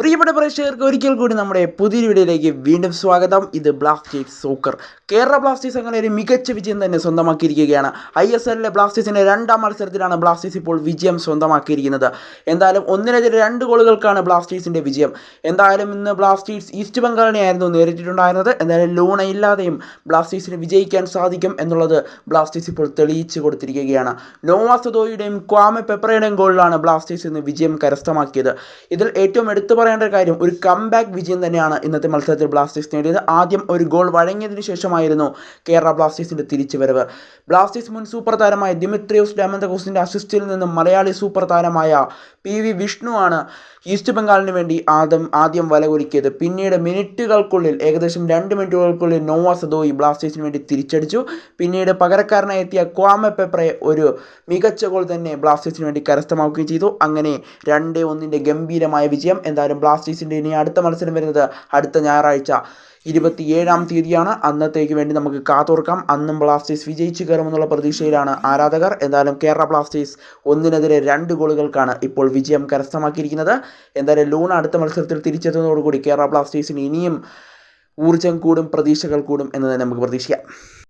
പ്രിയപ്പെട്ട പ്രേക്ഷകർക്ക് ഒരിക്കൽ കൂടി നമ്മുടെ പുതിയ വീഡിയോയിലേക്ക് വീണ്ടും സ്വാഗതം. ഇത് ബ്ലാസ്റ്റേഴ്സ് സോക്കർ കേരള ബ്ലാസ്റ്റേഴ്സ് അങ്ങനെ ഒരു മികച്ച വിജയം തന്നെ സ്വന്തമാക്കിയിരിക്കുകയാണ്. ഐ എസ് എല്ലിലെ ബ്ലാസ്റ്റേഴ്സിന്റെ രണ്ടാം മത്സരത്തിലാണ് ബ്ലാസ്റ്റേഴ്സ് ഇപ്പോൾ വിജയം സ്വന്തമാക്കിയിരിക്കുന്നത്. എന്തായാലും ഒന്നിനെതിരെ രണ്ട് ഗോളുകൾക്കാണ് ബ്ലാസ്റ്റേഴ്സിന്റെ വിജയം. എന്തായാലും ഇന്ന് ബ്ലാസ്റ്റേഴ്സ് ഈസ്റ്റ് ബംഗാളിനെ ആയിരുന്നു നേരിട്ടിട്ടുണ്ടായിരുന്നത്. എന്തായാലും ലൂണ ഇല്ലാതെയും ബ്ലാസ്റ്റേഴ്സിന് വിജയിക്കാൻ സാധിക്കും എന്നുള്ളത് ബ്ലാസ്റ്റേഴ്സ് ഇപ്പോൾ തെളിയിച്ചു കൊടുത്തിരിക്കുകയാണ്. നോവാസദോയുടെയും ക്വാമെ പെപ്പറയുടെയും ഗോളിലാണ് ബ്ലാസ്റ്റേഴ്സ് ഇന്ന് വിജയം കരസ്ഥമാക്കിയത്. ഇതിൽ ഏറ്റവും എടുത്തു പറയേണ്ട ഒരു കാര്യം ഒരു കംബാക്ക് വിജയം തന്നെയാണ് ഇന്നത്തെ മത്സരത്തിൽ ബ്ലാസ്റ്റേഴ്സ് നേടിയത്. ആദ്യം ഒരു ഗോൾ വഴങ്ങിയതിനു ശേഷമായിരുന്നു കേരള ബ്ലാസ്റ്റേഴ്സിന്റെ തിരിച്ചുവരവ്. ബ്ലാസ്റ്റേഴ്സ് മുൻ സൂപ്പർ താരമായ ദിമിത്രിയോസ് ഡാമന്തകോസിന്റെ അസിസ്റ്റിൽ നിന്നും മലയാളി സൂപ്പർ താരമായ പി വി വിഷ്ണു ആണ് ഈസ്റ്റ് ബംഗാളിന് വേണ്ടി ആദ്യം ആദ്യം വലകൊരുക്കിയത് പിന്നീട് മിനിറ്റുകൾക്കുള്ളിൽ ഏകദേശം രണ്ട് മിനിറ്റുകൾക്കുള്ളിൽ നോവ സദോയി ബ്ലാസ്റ്റേഴ്സിന് വേണ്ടി തിരിച്ചടിച്ചു. പിന്നീട് പകരക്കാരനായി എത്തിയ ക്വാമ പെപ്രയെ ഒരു മികച്ച ഗോൾ തന്നെ ബ്ലാസ്റ്റേഴ്സിന് വേണ്ടി കരസ്ഥമാക്കുകയും ചെയ്തു. അങ്ങനെ രണ്ടേ ഒന്നിന്റെ ഗംഭീരമായ വിജയം. എന്തായാലും ബ്ലാസ്റ്റേഴ്സിന്റെ ഇനി അടുത്ത മത്സരം വരുന്നത് അടുത്ത ഞായറാഴ്ച. ഇരുപത്തിയേഴാം തീയതിയാണ്. അന്നത്തേക്ക് വേണ്ടി നമുക്ക് കാത്തോർക്കാം അന്നും ബ്ലാസ്റ്റേഴ്സ് വിജയിച്ചു കയറുമെന്നുള്ള പ്രതീക്ഷയിലാണ് ആരാധകർ. എന്തായാലും കേരള ബ്ലാസ്റ്റേഴ്സ് ഒന്നിനെതിരെ രണ്ട് ഗോളുകൾക്കാണ് ഇപ്പോൾ വിജയം കരസ്ഥമാക്കിയിരിക്കുന്നത്. എന്തായാലും ലൂൺ അടുത്ത മത്സരത്തിൽ തിരിച്ചെത്തുന്നതോടുകൂടി കേരള ബ്ലാസ്റ്റേഴ്സിന് ഇനിയും ഊർജം കൂടും പ്രതീക്ഷകൾ കൂടും എന്ന് തന്നെ നമുക്ക് പ്രതീക്ഷിക്കാം.